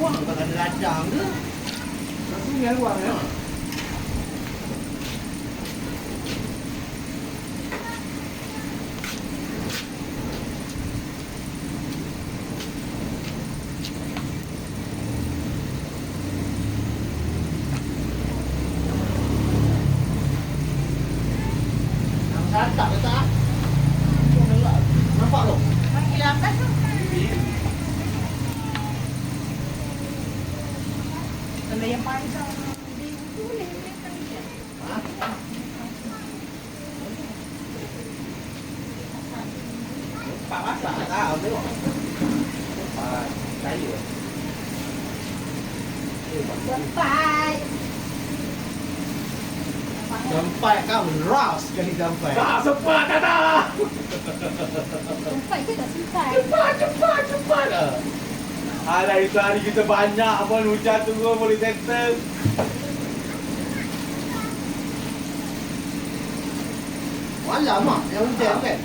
quăng và thành là tròn nữa nó cũng nhảy qua nữa Hãy subscribe cho kênh Ghiền Mì Gõ Để không? bỏ lỡ những video hấp dẫn itu boleh kan dia. Pak masak tak tahu tengok. Pak saya. Sampai. Sampai kau ras sekali sampai. Tak sempat kata. Sampai Alah itu hari kita banyak pun hujan turun boleh settle. Malam ah yang hujan kan?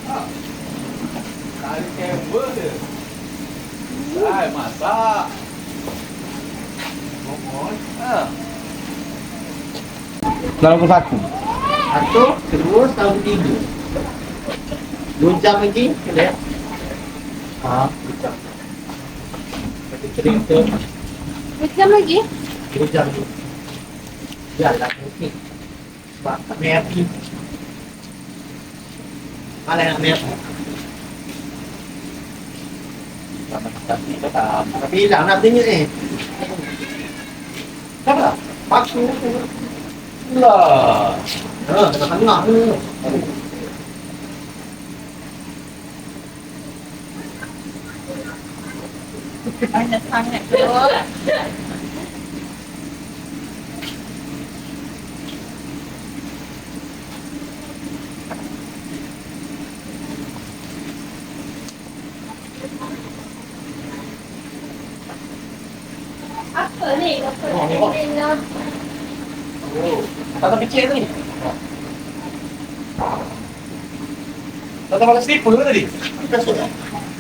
Tarik kabel dia. Hai, masak. Mohon. Ha. Dalam pukul satu. Satu, kedua, tahun tiga. Dua jam lagi, lihat. Ha, Exam lagi? Exam lagi. Jalan mungkin. Bakal meyakin. Mana yang meyakin? Tapi làm làm thế như này Chắc là bác chú Là Đó là thắng ngọn banyak sangat tu. Tak Ada kecil ni. Tak ada kalau sleep tadi. Kasut tak?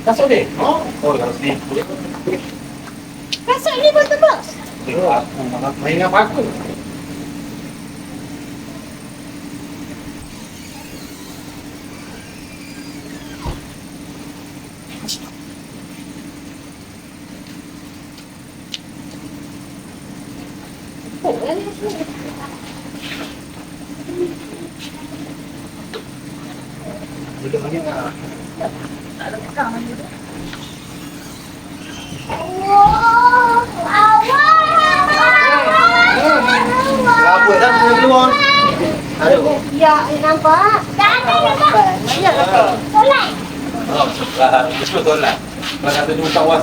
Kasut dia? Oh, kalau sleep. Pun tebas. Tengok aku makan. main dengan paku. Oh, ni. Duduk macam Ya, nampak? Tak ada nampak. Banyak lah. Tolak. Oh, betul lah. Kalau kata jumpa kawan